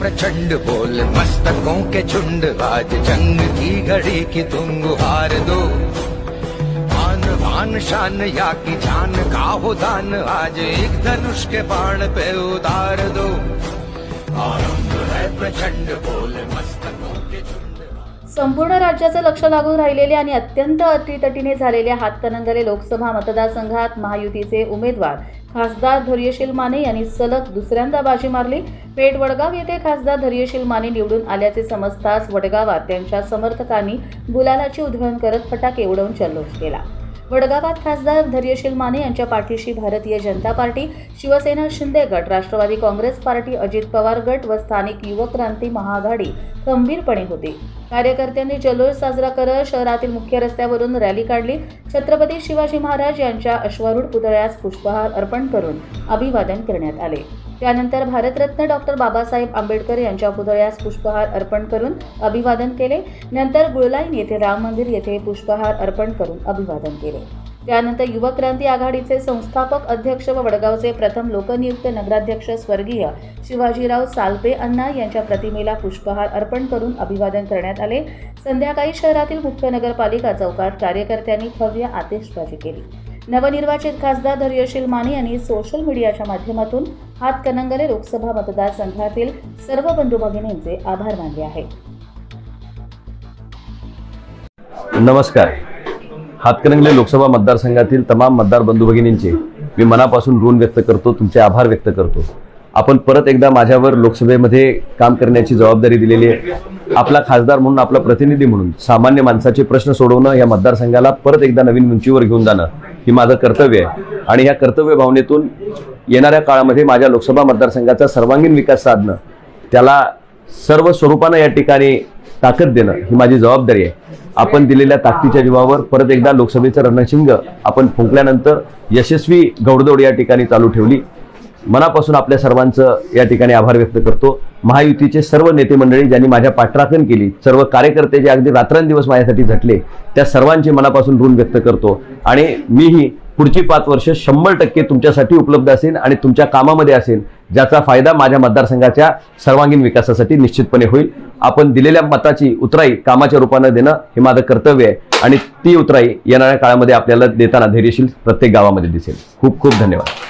प्रचंड बोल मस्तकों के झुंड आज जंग की घड़ी की तुम हार दो। आन भान शान या की जान का हो दान आज एक धनुष के बाण पे उतार दो। आरंभ है प्रचंड बोल मस्तकों के झुंड संपूर्ण राज्याचं लक्ष लागून राहिलेले आणि अत्यंत अटीतटीने झालेल्या हातकणंगले लोकसभा मतदारसंघात महायुतीचे उमेदवार खासदार धैर्यशील माने यांनी सलग दुसऱ्यांदा बाजी मारली. पेठ वडगाव येथे खासदार धैर्यशील माने निवडून आल्याचे समजताच वडगावात त्यांच्या समर्थकांनी गुलालाची उधळण करत फटाके उडवून जल्लोष केला. वडगावात खासदार धैर्यशील माने यांच्या पाठीशी भारतीय जनता पार्टी शिवसेना शिंदे गट राष्ट्रवादी काँग्रेस पार्टी अजित पवार गट व स्थानिक युवक क्रांती महाआघाडी खंबीरपणे होती. कार्यकर्त्यांनी जल्लोष साजरा करत शहरातील मुख्य रस्त्यावरून रॅली काढली. छत्रपती शिवाजी महाराज यांच्या अश्वारूढ पुतळ्यास पुष्पहार अर्पण करून अभिवादन करण्यात आले. त्यानंतर भारतरत्न डॉक्टर बाबासाहेब आंबेडकर यांच्या पुतळ्यास पुष्पहार अर्पण करून अभिवादन केले. नंतर गुळलाईन येथे राम मंदिर येथे पुष्पहार अर्पण करून अभिवादन केले. त्यानंतर युवक क्रांती आघाडीचे संस्थापक अध्यक्ष व वडगावचे प्रथम लोकनियुक्त नगराध्यक्ष स्वर्गीय शिवाजीराव सालपे अण्णा यांच्या प्रतिमेला पुष्पहार अर्पण करून अभिवादन करण्यात आले. संध्याकाळी शहरातील मुख्य नगरपालिका चौकात कार्यकर्त्यांनी भव्य आतिषबाजी केली. नवनिर्वाचित खासदार धैर्यशील माने यांनी सोशल मीडियाच्या माध्यमातून हातकणंगले लोकसभा मतदारसंघातील सर्व बंधू भगिनींचे आभार मानले आहेत नमस्कार. हातकणंगले लोकसभा मतदारसंघातील तमाम मतदार बंधू भगिनींचे मी मनापासून ऋण व्यक्त करतो तुमचे आभार व्यक्त करतो. आपण परत एकदा माझ्यावर लोकसभेमध्ये काम करण्याची जबाबदारी दिलेली आहे. आपला खासदार म्हणून आपला प्रतिनिधी म्हणून सामान्य माणसाचे प्रश्न सोडवणं या मतदारसंघाला परत एकदा नवीन उंचीवर घेऊन जाणं ही माझं कर्तव्य आहे. आणि या कर्तव्य भावनेतून येणाऱ्या काळामध्ये माझ्या लोकसभा मतदारसंघाचा सर्वांगीण विकास साधणं त्याला सर्व स्वरूपानं या ठिकाणी ताकद देणं ही माझी जबाबदारी आहे. आपण दिलेल्या ताकदीच्या जीवावर परत एकदा लोकसभेचं रणशिंग आपण फुंकल्यानंतर यशस्वी गौडदौड या ठिकाणी चालू ठेवली. मनापासून आपल्या सर्वांचं या ठिकाणी आभार व्यक्त करतो. महायुतीचे सर्व नेते मंडळी ज्यांनी माझ्या पाठराखण केली सर्व कार्यकर्ते जे अगदी रात्रंदिवस माझ्यासाठी झटले त्या सर्वांचे मनापासून ऋण व्यक्त करतो. आणि मीही पुढची पाच वर्ष शंभर टक्के तुमच्यासाठी उपलब्ध असेल आणि तुमच्या कामामध्ये असेल ज्याचा फायदा माझ्या मतदारसंघाच्या सर्वांगीण विकासासाठी निश्चितपणे होईल. आपण दिलेल्या मताची उतराई कामाच्या रूपानं देणं हे माझं कर्तव्य आहे आणि ती उतराई येणाऱ्या काळामध्ये आपल्याला देताना धैर्यशील प्रत्येक गावामध्ये दिसेल. खूप खूप धन्यवाद.